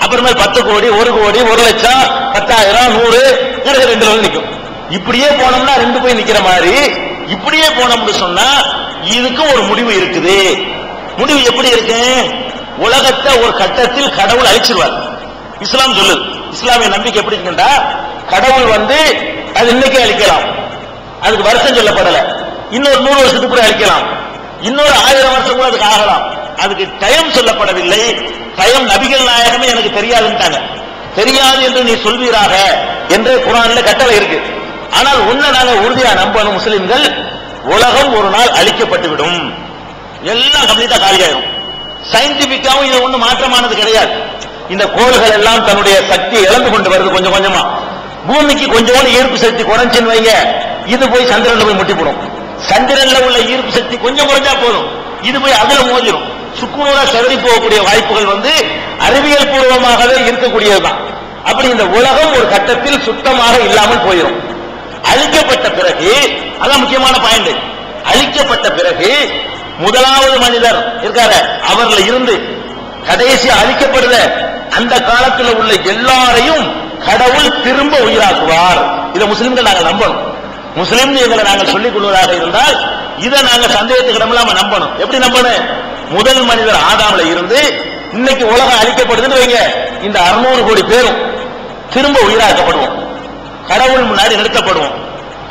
அப்புறமே பத்து கோடி ஒரு கோடி ஒரு லட்சம் பத்தாயிரம் நூறு ரெண்டு வந்து நிற்கும் இப்படியே போனோம்னா ரெண்டு போய் நிக்கிற மாதிரி இப்படியே போனோம்னு சொன்னா இதுக்கும் ஒரு முடிவு இருக்குது. முடிவு எப்படி இருக்கு? உலகத்தை ஒரு கட்டத்தில் கடவுள் அழிச்சிருவார். இஸ்லாம் சொல்லுது. இஸ்லாமிய நம்பிக்கை எப்படி இருக்குண்டா கடவுள் வந்து அது இன்னைக்கே அழிக்கலாம். அதுக்கு வருஷம் சொல்லப்படல. இன்னொரு நூறு வருஷத்துக்கு கூட அழிக்கலாம். இன்னொரு ஆயிரம் வருஷம் கூட அதுக்கு ஆகலாம். அதுக்கு டைம் சொல்லப்படவில்லை. பயம் நபிகள் நாயகமே எனக்கு தெரியாதுன்ட்டாங்க. தெரியாது என்று நீ சொல்வீராக? என்று குரான்ல கட்டளை இருக்கு. ஆனால் உன்னை நாங்க உறுதியா நம்பணும் முஸ்லிம்கள் உலகம் ஒரு நாள் அழிக்கப்பட்டு விடும் எல்லாம் கம்ப்ளீட்டா காலியாயிரும். சயின்டிபிக்காவும் இது ஒண்ணு மாற்றமானது கிடையாது. இந்த கோள்கள் எல்லாம் தன்னுடைய சக்தியை இழந்து கொண்டு வருது கொஞ்சம் கொஞ்சமா. பூமிக்கு கொஞ்சோண்டு ஈர்ப்பு சக்தி குறைஞ்சுன்னு வைங்க. இது போய் சந்திரன்ல போய் முட்டி போடும். சந்திரன்ல உள்ள ஈர்ப்பு சக்தி கொஞ்சம் குறைஞ்சா போதும். இது போய் அதுல மோதிரும். சுக்குநூறா செதறி போகக்கூடிய வாய்ப்புகள் வந்து அறிவியல் பூர்வமாகவே இருக்கக்கூடியதுதான். அப்படி இந்த உலகம் ஒரு கட்டத்தில் சுத்தமாக இல்லாமல் போயிடும் அழிக்கப்பட்ட பிறகு அதான் முக்கியமான பாயிண்ட் அழிக்கப்பட்ட பிறகு முதலாவது மனிதர் இருக்காரு அவர்ல இருந்து கடைசி அழிக்கப்படுத அந்த காலத்தில் உள்ள எல்லாரையும் கடவுள் திரும்ப உயிராக்குவார். இதை முஸ்லிம்கள் நாங்கள் நம்பணும். முஸ்லிம் எங்களை நாங்கள் சொல்லிக் கொள்வதாக இருந்தால் இதை நாங்க சந்தேகத்துக்கிடமில்லாம நம்பணும். எப்படி நம்பணும்? முதல் மனிதர் ஆதாமில் இருந்து இன்னைக்கு உலகம் அழிக்கப்படுதுன்னு வைங்க. இந்த அறுநூறு கோடி பேரும் திரும்ப உயிராக்கப்படுவோம். கடவுள் முன்னாடி நிறுத்தப்படுவோம்.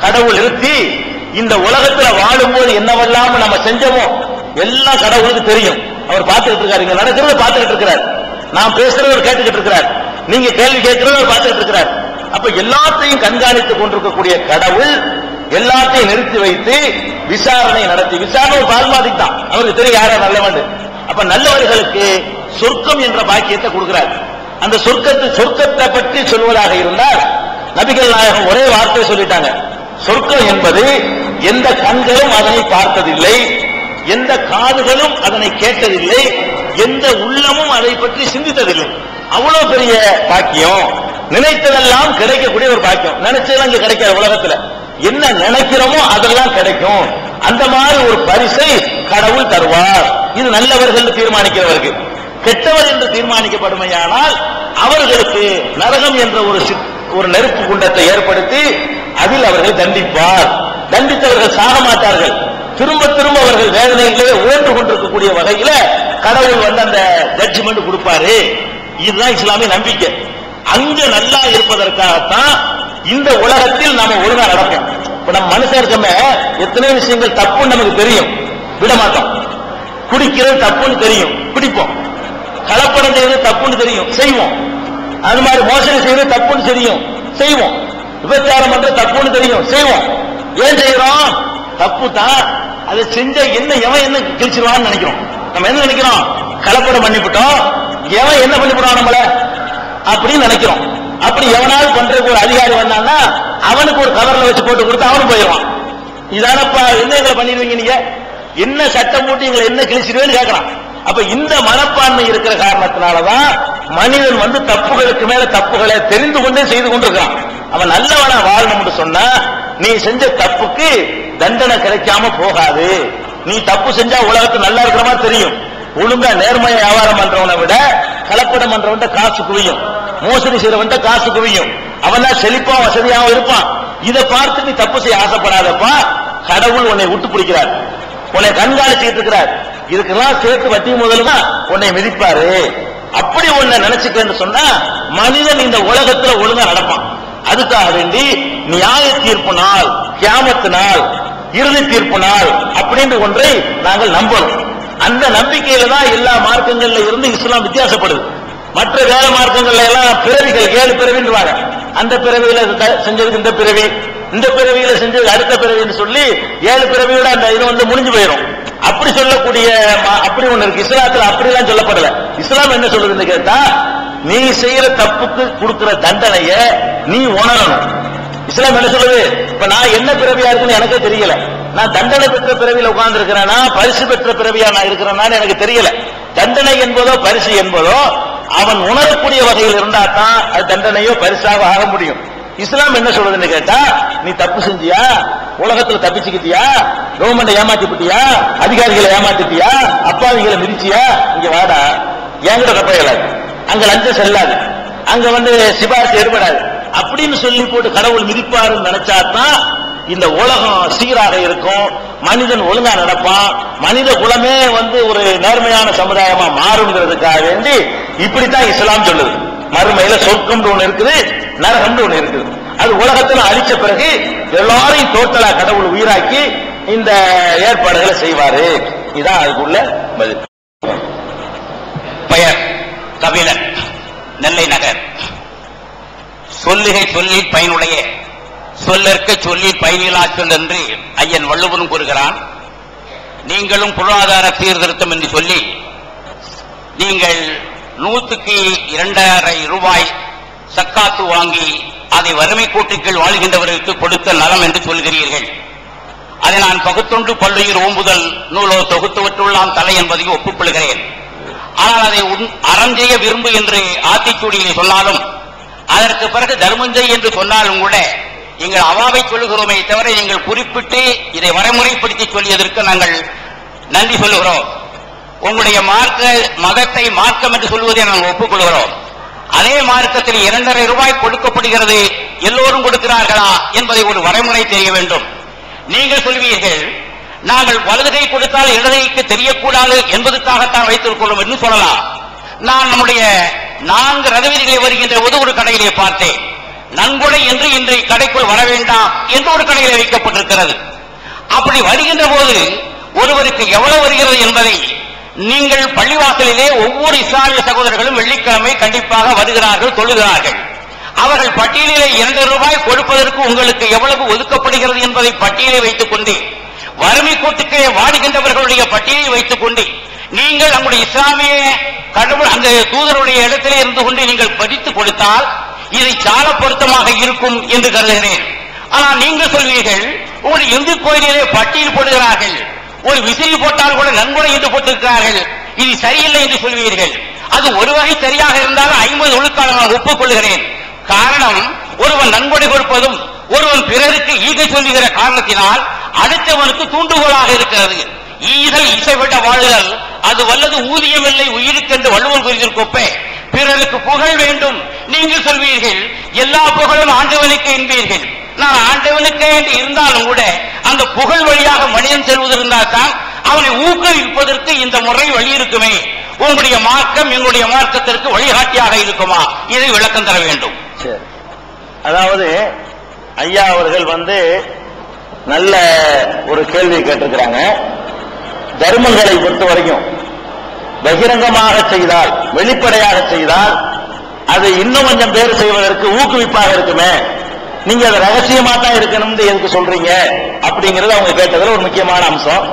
கடவுள் நிறுத்தி இந்த உலகத்துல வாழும்போது என்னவெல்லாம் நம்ம செஞ்சோமோ எல்லாம் கடவுளுக்கு தெரியும். அவர் பார்த்துக்கிட்டு இருக்காரு. இங்க நடக்கிறத பார்த்துக்கிட்டு இருக்கிறார். நான் பேசுறது அவர் கேட்டுக்கிட்டு இருக்கிறார். நீங்க கேள்வி கேட்கிறத அவர் பார்த்துக்கிட்டு இருக்கிறார். அப்ப எல்லாத்தையும் கண்காணித்துக் கொண்டிருக்கக்கூடிய கடவுள் எல்லாத்தையும் நிறுத்தி வைத்து விசாரணை நடத்தி விசாரணை ஒரு தான். அவருக்கு தெரியும் யாரா நல்லவன் அப்ப நல்லவர்களுக்கு சொர்க்கம் என்ற பாக்கியத்தை கொடுக்கிறார். அந்த சொர்க்கத்தை சொர்க்கத்தை பற்றி சொல்வதாக இருந்தால் நபிகள் நாயகம் ஒரே வார்த்தை சொல்லிட்டாங்க. சொர்க்கம் என்பது எந்த கண்களும் அதனை பார்த்ததில்லை எந்த காதுகளும் அதனை கேட்டதில்லை எந்த உள்ளமும் அதை பற்றி சிந்தித்ததில்லை. அவ்வளவு பெரிய பாக்கியம். நினைத்ததெல்லாம் கிடைக்கக்கூடிய ஒரு பாக்கியம். நினைச்சதெல்லாம் இங்க கிடைக்காது உலகத்துல. என்ன நினைக்கிறோமோ அதெல்லாம் கிடைக்கும். அந்த மாதிரி ஒரு பரிசை கடவுள் தருவார். இது நல்லவர்கள் தீர்மானிக்கிறவர்கள் கெட்டவர் என்று தீர்மானிக்கப்படுமையானால் அவர்களுக்கு நரகம் என்ற ஒரு சித்- ஒரு நெருப்பு குண்டத்தை ஏற்படுத்தி அதில் அவர்கள் தண்டிப்பார். தண்டித்தவர்கள் சாக மாட்டார்கள். திரும்ப திரும்ப அவர்கள் வேதனைகளே உழன்று கொண்டிருக்கக்கூடிய வகையில கடவுள் வந்து அந்த ஜட்ஜ்மெண்ட் கொடுப்பாரு. இதுதான் இஸ்லாமிய நம்பிக்கை. அங்க நல்லா இருப்பதற்காகத்தான் இந்த உலகத்தில் நாம ஒழுங்கா நடப்போம். இப்ப நம்ம மனுஷன் இருக்கமே எத்தனை விஷயங்கள் தப்புன்னு நமக்கு தெரியும். விட மாட்டோம் குடிக்கிறது தப்புன்னு தெரியும். குடிப்போம் கலப்படம் செய்வது தப்புன்னு தெரியும். செய்வோம். அது மாதிரி மோசடி செய்வது தப்புன்னு தெரியும். செய்வோம். விபச்சாரம் பண்ற தப்புன்னு தெரியும். செய்வோம். ஏன் செய்யறோம்? தப்பு தான் அதை செஞ்ச என்ன எவன் என்ன கிழிச்சிருவான்னு நினைக்கிறோம். நம்ம என்ன நினைக்கிறோம்? கலப்படம் பண்ணிவிட்டோம். எவன் என்ன பண்ணிவிடுவான் நம்மள? அப்படின்னு நினைக்கிறோம். அப்படி எவனாவது பண்றதுக்கு ஒரு அதிகாரி வந்தான்னா அவனுக்கு ஒரு கவர்ல வச்சு போட்டு கொடுத்து அவனும் போயிடுவான். இதானப்பா என்ன எங்களை பண்ணிடுவீங்க நீங்க? என்ன சட்டம் போட்டு எங்களை என்ன கிழிச்சிடுவேன்னு கேட்கறான். அப்ப இந்த மனப்பான்மை இருக்கிற காரணத்தினாலதான் மனிதன் வந்து தப்புகளுக்கு மேல தப்புகளை தெரிந்து கொண்டே செய்து கொண்டிருக்கான் அவன் நல்லவனா வாழணும்னு சொன்னா நீ செஞ்ச தப்புக்கு தண்டனை கிடைக்காம போகாது. நீ தப்பு செஞ்சா உலகத்து நல்லா இருக்கிற மாதிரி தெரியும். ஒழுங்கா நேர்மையை வியாபாரம் பண்றவனை விட கலப்படம் பண்றவன்ட்ட காசு குவியும். மோசடி செய்யறவன்ட்ட காசு குவியும். அவன் தான் செழிப்பா வசதியாகவும் இருப்பான். இதை பார்த்து நீ தப்பு செய்ய ஆசைப்படாதப்பா. கடவுள் உன்னை விட்டு பிடிக்கிறார். உன்னை கண்காணிச்சுட்டு இருக்கிறார். இதுக்கெல்லாம் சேர்த்து வட்டி முதலுமா உன்னை மிதிப்பாரு. அப்படி உன்னை நினைச்சுக்கன்னு சொன்னா மனிதன் இந்த உலகத்துல ஒழுங்கா நடப்பான். அதுக்காக வேண்டி நியாய தீர்ப்பு நாள் கியாமத்து நாள் இறுதி தீர்ப்பு நாள் அப்படின்னு ஒன்றை நாங்கள் நம்பணும். அந்த நம்பிக்கையில தான் எல்லா மார்க்கங்கள்ல இருந்து இஸ்லாம் வித்தியாசப்படுது. மற்ற வேத மார்க்கங்கள்ல எல்லாம் பிறவிகள் ஏழு பிறவின்றாங்க அந்த பிறவியில செஞ்சதுக்கு இந்த பிறவி இந்த பிறவியில செஞ்சது அடுத்த பிறவின்னு சொல்லி ஏழு பிறவியோட அந்த இது வந்து முடிஞ்சு போயிடும். அப்படி சொல்லக்கூடிய அப்படி ஒண்ணு இருக்கு. இஸ்லாத்துல அப்படிலாம் சொல்லப்படல. இஸ்லாம் என்ன சொல்றதுன்னு கேட்டா நீ செய்யற தப்புக்கு கொடுக்கிற தண்டனைய நீ உணரணும். இஸ்லாம் என்ன சொல்லுது? இப்ப நான் என்ன பிறவியா இருக்குன்னு எனக்கே தெரியல. நான் தண்டனை பெற்ற பிறவியில உட்கார்ந்து இருக்கிறேனா பரிசு பெற்ற பிறவியா நான் இருக்கிறேனான்னு எனக்கு தெரியல. தண்டனை என்பதோ பரிசு என்பதோ அவன் உணரக்கூடிய வகையில் இருந்தா தான் அது தண்டனையோ பரிசாக ஆக முடியும். இஸ்லாம் என்ன சொல்றதுன்னு கேட்டா நீ தப்பு செஞ்சியா? உலகத்துல தப்பிச்சுக்கிட்டியா? கவர்மெண்ட் ஏமாத்திட்டியா அதிகாரிகளை ஏமாத்திட்டியா? அப்பாவிகளை மிதிச்சியா? இங்க வாடா. என்கிட்ட கப்பையலாது அங்க லஞ்சம் செல்லாது. அங்க வந்து சிபாரிசு ஏற்படாது. அப்படின்னு சொல்லி போட்டு கடவுள் மிதிப்பாருன்னு நினைச்சாதான் இந்த உலகம் சீராக இருக்கும். மனிதன் ஒழுங்கா நடப்பான். மனித குலமே வந்து ஒரு நேர்மையான சமுதாயமா மாறுங்கிறதுக்காக வேண்டி இப்படித்தான் இஸ்லாம் சொல்லுது. மறுமையில சொர்க்கம் ஒண்ணு இருக்குது நரகம் ஒண்ணு இருக்குது. அது உலகத்துல அழிச்ச பிறகு எல்லாரையும் டோட்டலா கடவுள் உயிராக்கி இந்த ஏற்பாடுகளை செய்வாரு. இதான் அதுக்குள்ள பதில் பெயர் கபிலன் நெல்லை நகர். சொல்லுகை சொல்லி பயனுடைய. சொல்லற்க சொல்லி பயனிலா என்று ஐயன் வள்ளுவனும் கூறுகிறான். நீங்களும் பொருளாதார சீர்திருத்தம் என்று சொல்லி நீங்கள் நூற்றுக்கு இரண்டரை ரூபாய் சக்காத்து வாங்கி அதை வறுமை கூட்டுக்கள் வாழ்கின்றவர்களுக்கு கொடுத்த நலம் என்று சொல்கிறீர்கள். அதை நான் பகுத்தொன்று பல்லுயிர் ஓம்புதல் நூலோ தொகுத்துவற்றுள்ளாம் தலை என்பதையும் ஒப்புக்கொள்கிறேன் ஆனால் அதை உன் அறம் செய்ய விரும்பு என்று ஆத்திச்சூடியில் சொன்னாலும் அதற்கு பிறகு தர்மம் என்று சொன்னாலும் கூட எங்கள் அவாவை சொல்லுகிறோமே தவிர நீங்கள் குறிப்பிட்டு இதை வரைமுறைப்படுத்தி சொல்லியதற்கு நாங்கள் நன்றி சொல்லுகிறோம். உங்களுடைய மார்க்க மதத்தை மார்க்கம் என்று சொல்வதை நாங்கள் ஒப்புக்கொள்கிறோம். அதே மார்க்கத்தில் இரண்டரை ரூபாய் கொடுக்கப்படுகிறது எல்லோரும் கொடுக்கிறார்களா என்பதை ஒரு வரைமுறை தெரிய வேண்டும். நீங்கள் சொல்வீர்கள் நாங்கள் வலதுகை கொடுத்தால் இடதுகைக்கு தெரியக்கூடாது என்பதற்காகத்தான் வைத்திருக்கிறோம் என்று சொல்லலாம். நான் நம்முடைய நான்கு ரதவீதிகளை வருகின்ற போது ஒரு கடையிலே பார்த்தேன். நன்கொடை என்று இன்றைய கடைக்குள் வர வேண்டாம் என்று ஒரு கடையில் வைக்கப்பட்டிருக்கிறது. அப்படி வருகின்ற போது ஒருவருக்கு எவ்வளவு வருகிறது என்பதை நீங்கள் பள்ளிவாசலிலே ஒவ்வொரு இஸ்லாமிய சகோதரர்களும் வெள்ளிக்கிழமை கண்டிப்பாக வருகிறார்கள் தொழுகிறார்கள். அவர்கள் பட்டியலிலே இரண்டு ரூபாய் கொடுப்பதற்கு உங்களுக்கு எவ்வளவு ஒதுக்கப்படுகிறது என்பதை பட்டியலை வைத்துக் கொண்டு வறுமை கூட்டுக்கு வாடுகின்றவர்களுடைய பட்டியலை வைத்துக் கொண்டு நீங்கள் நம்முடைய இஸ்லாமிய கடவுள் அந்த தூதருடைய இடத்திலே இருந்து கொண்டு நீங்கள் படித்து கொடுத்தால் இதை சால பொருத்தமாக இருக்கும் என்று கருதுகிறேன். ஆனால் நீங்கள் சொல்வீர்கள் ஒரு இந்து கோயிலிலே பட்டியல் போடுகிறார்கள் ஒரு விசிறி போட்டால் கூட நன்கொடை என்று போட்டிருக்கிறார்கள். இது சரியில்லை என்று சொல்வீர்கள். அது ஒரு வகை சரியாக இருந்தாலும் ஐம்பது ஒழுக்காக நான் ஒப்புக்கொள்கிறேன். காரணம் ஒருவன் நன்கொடை கொடுப்பதும் ஒருவன் பிறருக்கு ஈகை சொல்லுகிற காரணத்தினால் அடுத்தவனுக்கு தூண்டுகோலாக இருக்கிறது. ஈதல் இசைப்பட்ட வாழுதல் அது வல்லது ஊதியமில்லை உயிருக்கென்று வள்ளுவன் கூறியிருக்கொப்பே பிறருக்கு புகழ் வேண்டும். நீங்கள் சொல்வீர்கள் எல்லா புகழும் ஆண்டவனுக்கு என்பீர்கள். நான் ஆண்டவனுக்கே என்று இருந்தாலும் கூட அந்த புகழ் வழியாக மனிதன் செல்வது இருந்தால் தான் அவனை ஊக்குவிப்பதற்கு இந்த முறை வழி இருக்குமே. உங்களுடைய மார்க்கம் எங்களுடைய மார்க்கத்திற்கு வழிகாட்டியாக இருக்குமா? இதை விளக்கம் தர வேண்டும். சரி. அதாவது ஐயா அவர்கள் வந்து நல்ல ஒரு கேள்வி கேட்டிருக்கிறாங்க. தர்மங்களை பொறுத்த வரைக்கும் பகிரங்கமாக செய்தால் வெளிப்படையாக செய்தால் அது இன்னும் கொஞ்சம் பேர் செய்வதற்கு ஊக்குவிப்பாக இருக்குமே. நீங்க அதை ரகசியமா தான் இருக்கணும்னு எதுக்கு சொல்றீங்க அப்படிங்கறது அவங்க கேட்டதுல ஒரு முக்கியமான அம்சம்.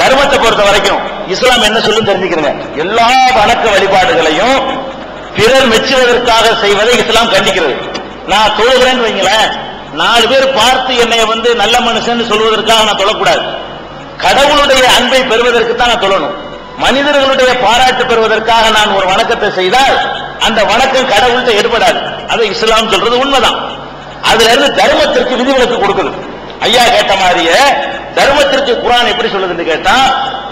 தர்மத்தை பொறுத்த வரைக்கும் இஸ்லாம் என்ன சொல்லும் தெரிஞ்சுக்கிறீங்க. எல்லா வணக்க வழிபாடுகளையும் பிறர் மெச்சுவதற்காக செய்வதை இஸ்லாம் கண்டிக்கிறது. நான் தொழுகிறேன்னு வைங்களேன் நாலு பேர் பார்த்து என்னை வந்து நல்ல மனுஷன் சொல்வதற்காக நான் தொழக்கூடாது. கடவுளுடைய அன்பை பெறுவதற்கு தான் நான் தொழணும். மனிதர்களுடைய பாராட்டு பெறுவதற்காக நான் ஒரு வணக்கத்தை செய்தால் அந்த வணக்கம் கடவுள்கிட்ட எடுபடாது. அது இஸ்லாம் சொல்றது உண்மைதான். அதுல இருந்து தர்மத்திற்கு விதிவிலக்கு கொடுக்குது. ஐயா கேட்ட மாதிரியே தர்மத்திற்கு குரான் எப்படி சொல்லுதுன்னு கேட்டா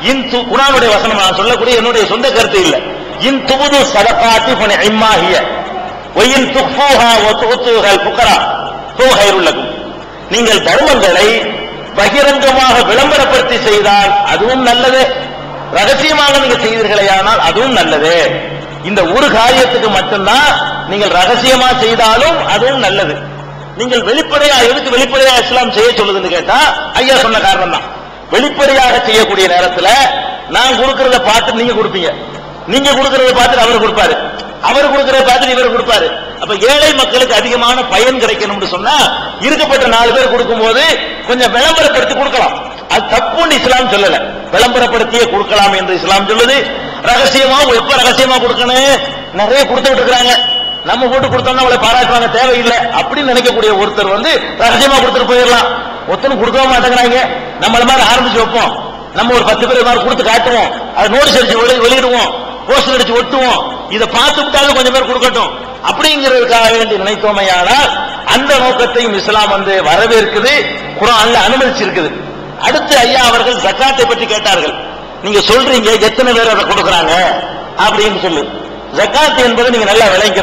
இன் து- குரானுடைய வசனம் நான் சொல்லக்கூடிய என்னுடைய சொந்த கருத்து இல்ல. இன் துபுது சதகாத்தி பணி ஐம்மாகிய ஒயின் துஃபூஹா ஒ துத்துகள் புக்கரா ஹூ நீங்கள் தர்மங்களை பகிரங்கமாக விளம்பரப்படுத்தி செய்தால் அதுவும் நல்லது. ரகசியமாக நீங்க செய்தீர்களேயானால் அதுவும் நல்லது. இந்த ஒரு காரியத்துக்கு மட்டும்தான் நீங்கள் ரகசியமா செய்தாலும் அதுவும் நல்லது. நீங்கள் வெளிப்படையா எதுக்கு வெளிப்படையா இஸ்லாம் செய்ய சொல்லுதுன்னு கேட்டா ஐயா சொன்ன காரணம் தான் வெளிப்படையாக செய்யக்கூடிய நேரத்துல நான் கொடுக்கறத பார்த்து நீங்க கொடுப்பீங்க. நீங்க கொடுக்கறத பார்த்துட்டு அவர் கொடுப்பாரு. அவர் கொடுக்கறத பார்த்துட்டு இவர் கொடுப்பாரு. அப்ப ஏழை மக்களுக்கு அதிகமான பயன் கிடைக்கணும்னு சொன்னா இருக்கப்பட்ட நாலு பேர் கொடுக்கும் போது கொஞ்சம் விளம்பரப்படுத்தி கொடுக்கலாம். அது தப்புன்னு இஸ்லாம் சொல்லலை. விளம்பரப்படுத்தியே கொடுக்கலாம் என்று இஸ்லாம் சொல்லுது. ரகசியமா எப்ப ரகசியமா கொடுக்கணும்? நிறைய கொடுத்துட்டு இருக்கிறாங்க நம்ம போட்டு கொடுத்தோம்னா அவளை பாராட்டுவாங்க தேவையில்லை அப்படின்னு நினைக்கக்கூடிய ஒருத்தர் வந்து ரகசியமா கொடுத்துட்டு போயிடலாம். ஒத்தனு கொடுக்கவே மாட்டேங்கிறாங்க. நம்மள மாதிரி ஆரம்பிச்சு வைப்போம். நம்ம ஒரு பத்து பேர் மாதிரி கொடுத்து காட்டுவோம். அதை நோட்டீஸ் அடிச்சு வெளி- வெளியிடுவோம். போஸ்டர் அடிச்சு ஒட்டுவோம். இதை பார்த்து விட்டாலும் கொஞ்சம் பேர் கொடுக்கட்டும். அப்படிங்கிறதுக்காக வேண்டி நினைத்தோமையானால் அந்த நோக்கத்தையும் இஸ்லாம் வந்து வரவேற்குது குரான்ல அனுமதிச்சிருக்குது. அடுத்து ஐயா அவர்கள் ஜக்காத்தை பற்றி கேட்டார்கள். நீங்க சொல்றீங்க எத்தனை பேர் அதை கொடுக்குறாங்க? அப்படின்னு சொல்லி. ஜக்காத் என்பது நீங்க நல்லா விளங்க